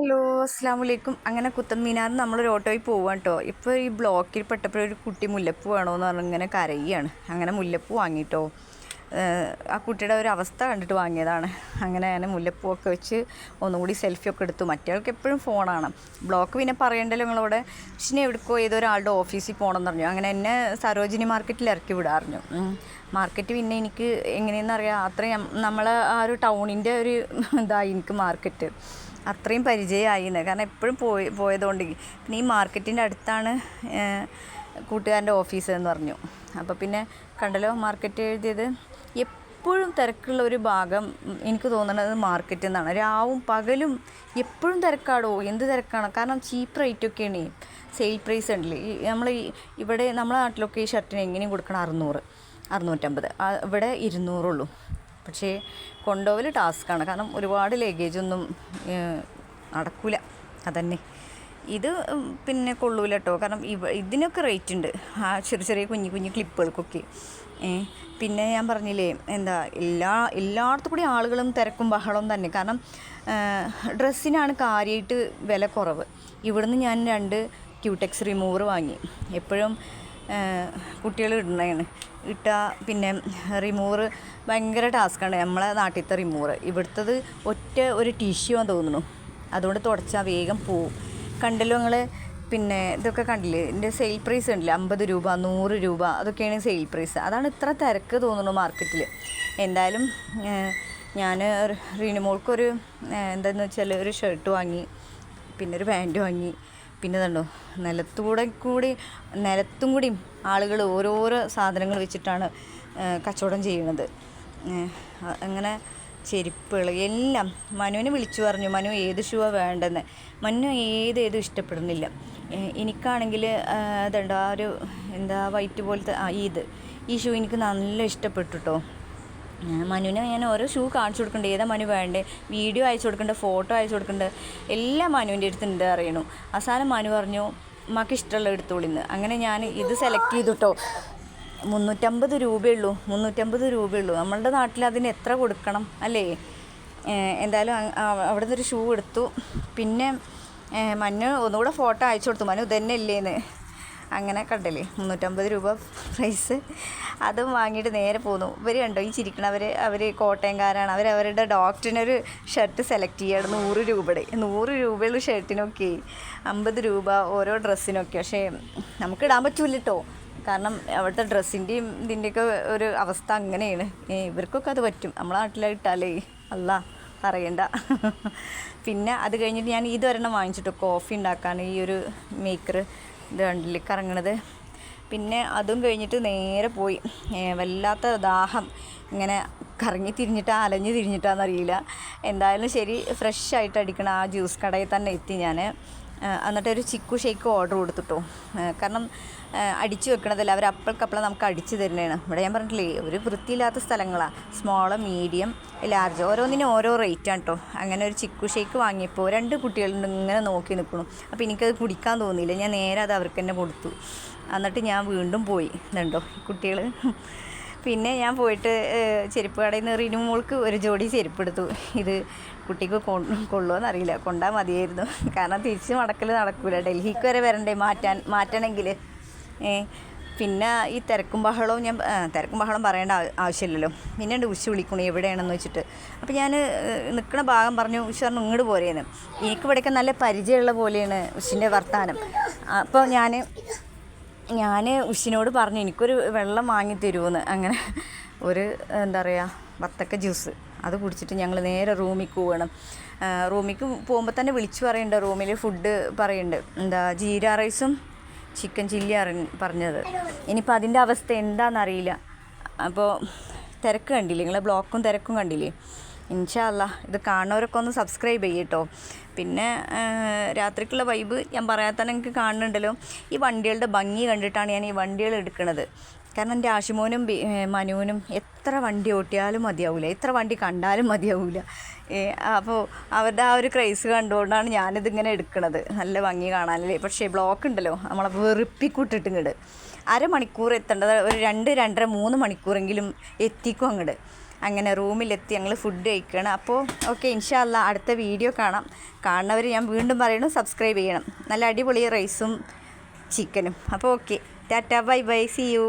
Hello അസ്സാം വലൈക്കും അങ്ങനെ കുത്തമ്മീനാർ നമ്മളൊരു ഓട്ടോയിൽ പോവാണ് കേട്ടോ ഇപ്പോൾ ഈ ബ്ലോക്കിൽ പെട്ടപ്പോൾ ഒരു കുട്ടി മുല്ലപ്പൂ വേണമെന്ന് പറഞ്ഞ് ഇങ്ങനെ കരയുകയാണ് അങ്ങനെ മുല്ലപ്പൂ വാങ്ങിട്ടോ. ആ കുട്ടിയുടെ ഒരു അവസ്ഥ കണ്ടിട്ട് വാങ്ങിയതാണ്. അങ്ങനെ ഞാൻ മുല്ലപ്പൂവൊക്കെ വെച്ച് ഒന്നുകൂടി സെൽഫിയൊക്കെ എടുത്തു. മറ്റേൾക്ക് എപ്പോഴും ഫോണാണ് ബ്ലോക്ക് പിന്നെ പറയണ്ടല്ലോ നിങ്ങളവിടെ. പക്ഷേ എവിടെക്കോ ഏതൊരാളുടെ ഓഫീസിൽ പോകണമെന്ന് പറഞ്ഞു. അങ്ങനെ എന്നെ സരോജിനി മാർക്കറ്റിൽ ഇറക്കി വിടാറിഞ്ഞു. മാർക്കറ്റ് പിന്നെ എനിക്ക് എങ്ങനെയെന്നറിയാം. അത്രയും നമ്മളെ ആ ഒരു ടൗണിന്റെ ഒരു ഇതായി എനിക്ക് മാർക്കറ്റ് അത്രയും പരിചയമായിന്ന് കാരണം എപ്പോഴും പോയി പോയതുകൊണ്ട് പിന്നെ ഈ മാർക്കറ്റിന്റെ അടുത്താണ് കൂട്ടുകാരന്റെ ഓഫീസ് എന്ന് പറഞ്ഞു. അപ്പോൾ പിന്നെ കണ്ടല്ലോ മാർക്കറ്റ് എഴുതിയത്. എപ്പോഴും തിരക്കുള്ള ഒരു ഭാഗം എനിക്ക് തോന്നുന്നത് മാർക്കറ്റ് എന്നാണ്. രാവും പകലും എപ്പോഴും തിരക്കാടോ? എന്ത് തിരക്കാണോ? കാരണം ചീപ്പ് റേറ്റൊക്കെയാണ് സെയിൽ പ്രൈസ് ഉണ്ടല്ലേ. നമ്മൾ ഇവിടെ നമ്മളെ നാട്ടിലൊക്കെ ഈ ഷർട്ടിന് എങ്ങനെയും കൊടുക്കണം അറുന്നൂറ് അറുന്നൂറ്റമ്പത്. ഇവിടെ ഇരുന്നൂറുള്ളൂ. പക്ഷേ കൊണ്ടുപോകൽ ടാസ്ക്കാണ്. കാരണം ഒരുപാട് ലഗേജൊന്നും നടക്കില്ല അതന്നെ. ഇത് പിന്നെ കൊള്ളൂല കേട്ടോ കാരണം ഇവ ഇതിനൊക്കെ റേറ്റ് ഉണ്ട് ആ ചെറിയ ചെറിയ കുഞ്ഞു കുഞ്ഞു ക്ലിപ്പുകൾക്കൊക്കെ. പിന്നെ ഞാൻ പറഞ്ഞില്ലേ എന്താ എല്ലാ എല്ലായിടത്തും കൂടി ആളുകളും തിരക്കും ബഹളവും തന്നെ. കാരണം ഡ്രസ്സിനാണ് കാര്യമായിട്ട് വില കുറവ്. ഇവിടുന്ന് ഞാൻ രണ്ട് ക്യൂടെക്സ് റിമൂവർ വാങ്ങി. എപ്പോഴും കുട്ടികൾ ഇടുന്നതാണ്. ഇട്ട പിന്നെ റിമൂവർ ഭയങ്കര ടാസ്ക്കാണ് നമ്മളെ നാട്ടിലത്തെ റിമൂവർ. ഇവിടുത്തത് ഒറ്റ ഒരു ടിഷ്യൂ തോന്നുന്നു. അതുകൊണ്ട് തുടച്ചാൽ വേഗം പോവും. കണ്ടല്ലോ നിങ്ങൾ പിന്നെ ഇതൊക്കെ കണ്ടില്ലേ? ഇതിന്റെ സെയിൽ പ്രൈസ് ഉണ്ടല്ലേ അമ്പത് രൂപ നൂറ് രൂപ അതൊക്കെയാണ് സെയിൽ പ്രൈസ് അതാണ് ഇത്ര തിരക്ക് തോന്നുന്നു മാർക്കറ്റിൽ എന്തായാലും ഞാൻ റിനുമോൾക്കൊരു എന്താണെന്ന് വെച്ചാൽ ഒരു ഷർട്ട് വാങ്ങി പിന്നെ ഒരു പാന്റ് വാങ്ങി. പിന്നെ കണ്ടോ നിലത്തൂടെ കൂടി നിലത്തും കൂടിയും ആളുകൾ ഓരോരോ സാധനങ്ങൾ വെച്ചിട്ടാണ് കച്ചവടം ചെയ്യുന്നത്. അങ്ങനെ ചെരുപ്പുകൾ എല്ലാം മനുവിനെ വിളിച്ചു പറഞ്ഞു മനു ഏത് ഷൂ വേണ്ടെന്ന്? മനു ഏത് ഏതും ഇഷ്ടപ്പെടുന്നില്ല. എനിക്കാണെങ്കിൽ അതുണ്ട് ആ ഒരു എന്താ വൈറ്റ് പോലത്തെ ആ ഇത്. ഈ ഷൂ എനിക്ക് നല്ല ഇഷ്ടപ്പെട്ടു കേട്ടോ മനുവിനെ ഞാൻ ഓരോ ഷൂ കാണിച്ചു കൊടുക്കുന്നുണ്ട് ഏതാ മനു വേണ്ടേ? വീഡിയോ അയച്ചു കൊടുക്കുന്നുണ്ട് ഫോട്ടോ അയച്ചു കൊടുക്കുന്നുണ്ട് എല്ലാം മനുവിന്റെ അടുത്തുണ്ട് അറിയണു. അവസാനം മനു പറഞ്ഞു മക്ക് ഇഷ്ടമുള്ള എടുത്തോളിന്ന് അങ്ങനെ ഞാൻ ഇത് സെലക്ട് ചെയ്തു കേട്ടോ മുന്നൂറ്റമ്പത് രൂപയുള്ളൂ മുന്നൂറ്റമ്പത് രൂപയുള്ളൂ നമ്മളുടെ നാട്ടിൽ അതിന് എത്ര കൊടുക്കണം അല്ലേ? എന്തായാലും അവിടെ നിന്നൊരു ഷൂ എടുത്തു. പിന്നെ മഞ്ഞ ഒന്നുകൂടെ ഫോട്ടോ അയച്ചു കൊടുത്തു. മനു ഇതന്നെ ഇല്ലേന്ന് അങ്ങനെ കണ്ടില്ലേ? മുന്നൂറ്റമ്പത് രൂപ പ്രൈസ് അതും വാങ്ങിയിട്ട് നേരെ പോന്നു. ഇവർ കണ്ടോ? ഈ ചിരിക്കണവർ അവർ കോട്ടയംകാരാണ്. അവർ അവരുടെ ഡോക്ടറിനൊരു ഷർട്ട് സെലക്ട് ചെയ്യാണ് നൂറ് രൂപയുടെ. നൂറ് രൂപയുള്ള ഷർട്ടിനൊക്കെ അമ്പത് രൂപ ഓരോ ഡ്രസ്സിനൊക്കെ പക്ഷേ നമുക്ക് ഇടാൻ പറ്റൂല കേട്ടോ കാരണം അവിടുത്തെ ഡ്രസ്സിന്റെയും ഇതിന്റെയൊക്കെ ഒരു അവസ്ഥ അങ്ങനെയാണ്. ഇവർക്കൊക്കെ അത് പറ്റും. നമ്മളെ നാട്ടിലിട്ടാലേ. അല്ല പറയണ്ട. പിന്നെ അത് കഴിഞ്ഞിട്ട് ഞാൻ ഇതൊരെണ്ണം വാങ്ങിച്ചിട്ടു. കോഫി ഉണ്ടാക്കാൻ ഈ ഒരു മേക്കർ ഇത് കണ്ടില്ലേ കറങ്ങണത് പിന്നെ അതും കഴിഞ്ഞിട്ട് നേരെ പോയി. വല്ലാത്ത ദാഹം. ഇങ്ങനെ കറങ്ങി തിരിഞ്ഞിട്ടാ അലഞ്ഞ് തിരിഞ്ഞിട്ടാണെന്നറിയില്ല എന്തായാലും ശരി ഫ്രഷ് ആയിട്ട് അടിക്കണം ആ ജ്യൂസ് കടയിൽ തന്നെ എത്തി ഞാൻ എന്നിട്ട് ഒരു ചിക്കു ഷേക്ക് ഓർഡർ കൊടുത്തിട്ടോ. കാരണം അടിച്ചു വെക്കണതല്ല അവർ അപ്പൾക്കപ്പളം നമുക്ക് അടിച്ചു തരുന്നതാണ്. ഇവിടെ ഞാൻ പറഞ്ഞിട്ടില്ലേ ഒരു വൃത്തിയില്ലാത്ത സ്ഥലങ്ങളാണ് സ്മോൾ മീഡിയം ലാർജ് ഓരോന്നിനും ഓരോ റേറ്റാണ് കേട്ടോ അങ്ങനെ ഒരു ചിക്കു ഷേക്ക് വാങ്ങിയപ്പോൾ രണ്ട് കുട്ടികളുണ്ട് ഇങ്ങനെ നോക്കി നിൽക്കുന്നു. അപ്പോൾ എനിക്കത് കുടിക്കാൻ തോന്നിയില്ല. ഞാൻ നേരെ അത് അവർക്ക് തന്നെ കൊടുത്തു. എന്നിട്ട് ഞാൻ വീണ്ടും പോയി. ഇതുണ്ടോ കുട്ടികൾ പിന്നെ ഞാൻ പോയിട്ട് ചെരുപ്പ് കടയിൽ നിന്ന് റിനു മോൾക്ക് ഒരു ജോഡി ചെരുപ്പ് എടുത്തു ഇത് കുട്ടിക്ക് കൊള്ളുമെന്ന് അറിയില്ല. കൊണ്ടാൽ മതിയായിരുന്നു. കാരണം തിരിച്ച് മടക്കൽ നടക്കില്ല ഡൽഹിക്ക് വരെ വരണ്ടേ മാറ്റാൻ മാറ്റണമെങ്കിൽ പിന്നെ ഈ തിരക്കും ബഹളവും ഞാൻ തിരക്കും ബഹളം പറയേണ്ട ആവശ്യമില്ലല്ലോ. പിന്നെ ഉണ്ട് ഉച്ച വിളിക്കണു എവിടെയാണെന്ന് വെച്ചിട്ട്. അപ്പോൾ ഞാൻ നിൽക്കുന്ന ഭാഗം പറഞ്ഞു ഉച്ച പറഞ്ഞു ഇങ്ങോട്ട് പോരേന്ന്. എനിക്ക് ഇവിടെയൊക്കെ നല്ല പരിചയമുള്ള പോലെയാണ് ഉഷിന്റെ വർത്തമാനം അപ്പോൾ ഞാൻ ഞാൻ ഉഷിനോട് പറഞ്ഞു എനിക്കൊരു വെള്ളം വാങ്ങി തരുമെന്ന് അങ്ങനെ ഒരു എന്താ പറയുക വത്തക്ക ജ്യൂസ്. അത് കുടിച്ചിട്ട് ഞങ്ങൾ നേരെ റൂമിൽ പോവണം. റൂമിക്ക് പോകുമ്പോൾ തന്നെ വിളിച്ചു പറയുന്നുണ്ട് റൂമിൽ ഫുഡ് പറയുന്നുണ്ട് എന്താ ജീര റൈസും ചിക്കൻ ചില്ലി പറഞ്ഞത്. ഇനിയിപ്പോൾ അതിന്റെ അവസ്ഥ എന്താണെന്നറിയില്ല അപ്പോൾ തിരക്ക് കണ്ടില്ലേ? നിങ്ങളെ ബ്ലോക്കും തിരക്കും കണ്ടില്ലേ? ഇൻഷാല്ല ഇത് കാണുന്നവരൊക്കെ ഒന്ന് സബ്സ്ക്രൈബ് ചെയ്യട്ടോ പിന്നെ രാത്രിക്കുള്ള വൈബ് ഞാൻ പറയാൻ തന്നെ എനിക്ക് കാണുന്നുണ്ടല്ലോ. ഈ വണ്ടികളുടെ ഭംഗി കണ്ടിട്ടാണ് ഞാൻ ഈ വണ്ടികൾ എടുക്കുന്നത്. കാരണം എന്റെ ആഷിമോനും മനുവിനും എത്ര വണ്ടി ഓട്ടിയാലും മതിയാവില്ല എത്ര വണ്ടി കണ്ടാലും മതിയാവില്ല അപ്പോൾ അവരുടെ ആ ഒരു ക്രൈസ് കണ്ടുകൊണ്ടാണ് ഞാനിതിങ്ങനെ എടുക്കുന്നത്. നല്ല ഭംഗി കാണാനല്ലേ. പക്ഷേ ബ്ലോക്ക് ഉണ്ടല്ലോ. നമ്മളെ വെറുപ്പിക്കൂട്ടിട്ട് ഇങ്ങോട്ട് അരമണിക്കൂർ എത്തേണ്ടത് ഒരു രണ്ട് രണ്ടര മൂന്ന് മണിക്കൂറെങ്കിലും എത്തിക്കും അങ്ങോട്ട് അങ്ങനെ റൂമിലെത്തി ഞങ്ങൾ ഫുഡ് കഴിക്കണം. അപ്പോൾ ഓക്കെ ഇൻഷാല്ല അടുത്ത വീഡിയോ കാണാം. കാണുന്നവർ ഞാൻ വീണ്ടും പറയണം സബ്സ്ക്രൈബ് ചെയ്യണം. നല്ല അടിപൊളി റൈസും ചിക്കനും അപ്പോൾ okay tata bye bye see you